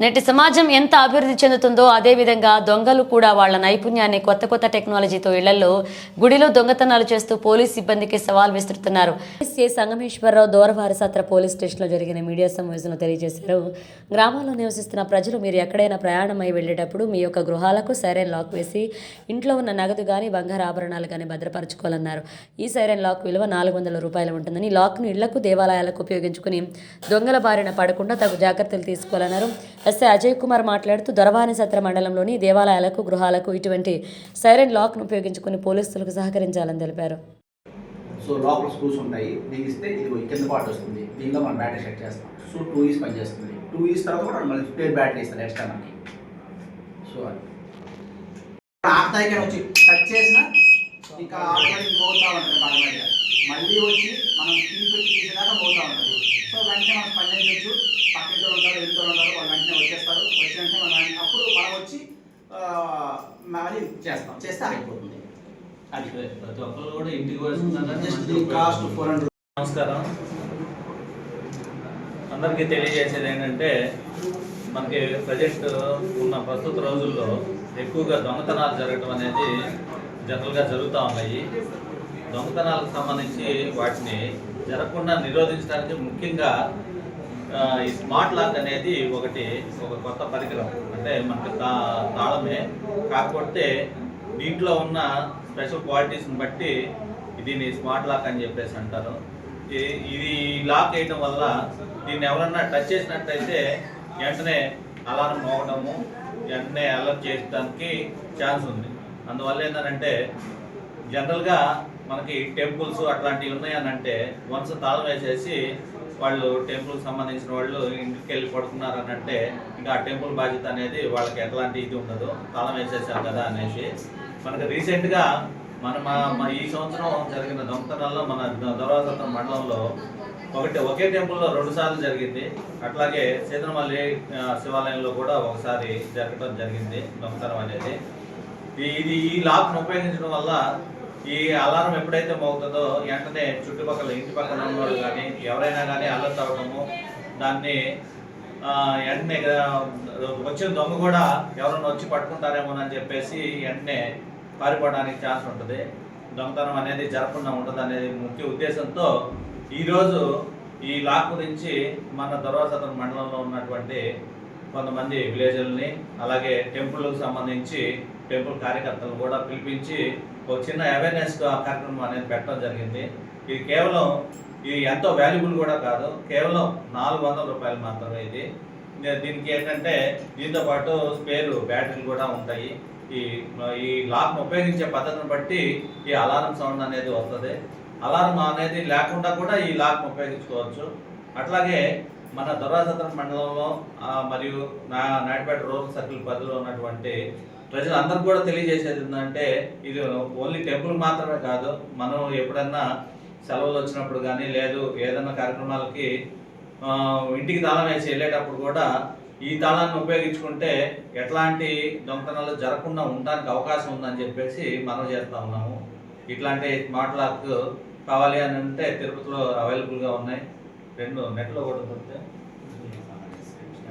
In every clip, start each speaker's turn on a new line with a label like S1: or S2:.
S1: నేటి సమాజం ఎంత అభివృద్ధి చెందుతుందో అదేవిధంగా దొంగలు కూడా వాళ్ళ నైపుణ్యాన్ని కొత్త కొత్త టెక్నాలజీతో ఇళ్ళలో గుడిలో దొంగతనాలు చేస్తూ పోలీస్ సిబ్బందికి సవాల్ విసురుతున్నారు ఎస్ఏ సంగమేశ్వరరావు దూరవారసత్ర పోలీస్ స్టేషన్లో జరిగిన మీడియా సమావేశంలో తెలియజేశారు. గ్రామాల్లో నివసిస్తున్న ప్రజలు మీరు ఎక్కడైనా ప్రయాణమై వెళ్ళేటప్పుడు మీ యొక్క గృహాలకు సైరన్ లాక్ వేసి ఇంట్లో ఉన్న నగదు కానీ బంగారు ఆభరణాలు కానీ భద్రపరచుకోవాలన్నారు. ఈ సైరన్ లాక్ విలువ నాలుగు వందల రూపాయలు ఉంటుందని ఈ లాక్ను ఇళ్ళకు దేవాలయాలకు ఉపయోగించుకుని దొంగల బారిన పడకుండా తగు జాగ్రత్తలు తీసుకోవాలన్నారు. ఎస్ఐ అజయ్ కుమార్ మాట్లాడుతూ దొరవాని సత్ర మండలంలోని దేవాలయాలకు గృహాలకు ఇటువంటి సైరన్ లాక్ను ఉపయోగించుకుని పోలీసులకు సహకరించాలని తెలిపారు.
S2: సో లోపల స్క్రూస్ ఉంటాయి. బిగిస్తే ఇది కింద పార్ట్ వస్తుంది. దీనిలో మనం బ్యాటరీ సెట్ చేస్తాం. సో టూ ఈస్ పనిచేస్తుంది టూ ఇయర్స్ తర్వాత కూడా మళ్ళీ స్పేర్ బ్యాటరీ ఇస్తారు ఎక్స్ట్రా మనకి. సో అది. వచ్చి టచ్ చేసిన ఇంకా ఆటోమేటిక్ మోగుతూ ఉంటుంది ఆటోమేటిక్గా మళ్ళీ వచ్చి మనం కీ పెట్టి తీసేదాకా మోగుతూ ఉంటుంది. సో వెంటనే మనం స్పందించవచ్చు పక్కన ఉంటారు ఎదుగుతూ ఉంటారు వాళ్ళు వెంటనే వచ్చేస్తారు వచ్చిన వెంటనే మనం వెంటనే- అప్పుడు మనం వచ్చి చేస్తాం. చేస్తే ఆగిపోతుంది. అది.
S3: ప్రతి ఒక్కరు కూడా ఇంటికి
S2: జస్ట్ కాస్ట్ ఫోర్ హండ్రెడ్
S3: నమస్కారం. అందరికీ తెలియజేసేది ఏంటంటే మనకి ప్రజెంట్ ఉన్న ప్రస్తుత రోజుల్లో ఎక్కువగా దొంగతనాలు జరగడం అనేది జనరల్గా జరుగుతూ ఉన్నాయి. దొంగతనాలకు సంబంధించి వాటిని జరగకుండా నిరోధించడానికి ముఖ్యంగా ఈ స్మార్ట్ లాక్ అనేది ఒకటి ఒక కొత్త పరికరం. అంటే మనకి తా తాళమే కాకపోతే దీంట్లో ఉన్న స్పెషల్ క్వాలిటీస్ని బట్టి దీన్ని స్మార్ట్ లాక్ అని చెప్పేసి అంటారు. ఇది లాక్ వేయడం వల్ల దీన్ని ఎవరన్నా టచ్ చేసినట్టయితే వెంటనే అలారం మోగడము వెంటనే అలర్ట్ చేయడానికి ఛాన్స్ ఉంది. అందువల్ల ఏంటంటే జనరల్గా మనకి టెంపుల్స్ అట్లాంటివి ఉన్నాయని అంటే వన్స్ తాళం వేసేసి వాళ్ళు టెంపుల్కి సంబంధించిన వాళ్ళు ఇంటికి వెళ్ళి పడుకున్నారు అని అంటే ఇంకా ఆ టెంపుల్ బాధ్యత అనేది వాళ్ళకి ఎట్లాంటి ఇది ఉండదు. తాళం వేసేసాం కదా అనేసి. మనకు రీసెంట్గా మన మా- ఈ సంవత్సరం జరిగిన దొంగతనాల్లో మన దొరవసత్వం మండలంలో ఒకటి ఒకే టెంపుల్లో రెండు సార్లు జరిగింది. అట్లాగే సీతనమల్లి శివాలయంలో కూడా ఒకసారి జరగడం జరిగింది దొంగతనం అనేది. ఇది ఈ లాక్ను ఉపయోగించడం వల్ల ఈ అలారం ఎప్పుడైతే మోగుతుందో వెంటనే చుట్టుపక్కల ఇంటి పక్కన ఉన్న వాళ్ళు కానీ ఎవరైనా కానీ అలర్ట్ అవ్వడము దాన్ని వెంటనే వచ్చిన దొంగ కూడా ఎవరైనా వచ్చి పట్టుకుంటారేమో అని చెప్పేసి వెంటనే పారిపోవడానికి ఛాన్స్ ఉంటుంది. దొంగతనం అనేది జరగకుండా ఉంటుంది అనేది ముఖ్య ఉద్దేశంతో ఈరోజు ఈ లాక్ గురించి మన దొరవసతం మండలంలో ఉన్నటువంటి కొంతమంది విలేజ్లని అలాగే టెంపుల్కి సంబంధించి టెంపుల్ కార్యకర్తలను కూడా పిలిపించి ఒక చిన్న అవేర్నెస్ కార్యక్రమం అనేది పెట్టడం జరిగింది. ఇది కేవలం ఇది ఎంతో వాల్యుబుల్ కూడా కాదు కేవలం నాలుగు వందల రూపాయలు మాత్రమే ఇది. దీనికి ఏంటంటే దీంతో పాటు స్పేర్ బ్యాటరీలు కూడా ఉంటాయి. ఈ ఈ లాక్ను ఉపయోగించే పద్ధతిని బట్టి ఈ అలారం సౌండ్ అనేది వస్తుంది. అలారం అనేది లేకుండా కూడా ఈ లాక్ను ఉపయోగించుకోవచ్చు. అట్లాగే మన దొరాసత్రం మండలంలో మరియు నా నాటిపేట రూరల్ సర్కిల్ పరిధిలో ఉన్నటువంటి ప్రజలందరూ కూడా తెలియజేసేది ఏంటంటే ఇది ఓన్లీ టెంపుల్ మాత్రమే కాదు మనం ఎప్పుడన్నా సెలవులు వచ్చినప్పుడు కానీ లేదు ఏదైనా కార్యక్రమాలకి ఇంటికి తాళం వేసి వెళ్ళేటప్పుడు కూడా ఈ తాళాన్ని ఉపయోగించుకుంటే ఎట్లాంటి దొంగతనాలు జరగకుండా ఉండడానికి అవకాశం ఉందని చెప్పేసి మనం చేస్తూ ఉన్నాము. ఇట్లాంటి స్మార్ట్ లాక్ కావాలి అని అంటే తిరుపతిలో అవైలబుల్గా ఉన్నాయి. రెండు నెట్లో కూడా దొరుకుతాయి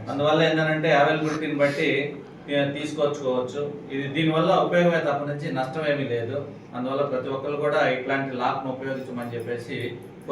S3: అందువల్ల ఏంటంటే అవైలబిలిటీని బట్టి తీసుకొచ్చుకోవచ్చు ఇది దీనివల్ల ఉపయోగమే తప్ప నుంచి నష్టం ఏమీ లేదు. అందువల్ల ప్రతి ఒక్కరు కూడా ఇట్లాంటి లాక్ను ఉపయోగించమని చెప్పేసి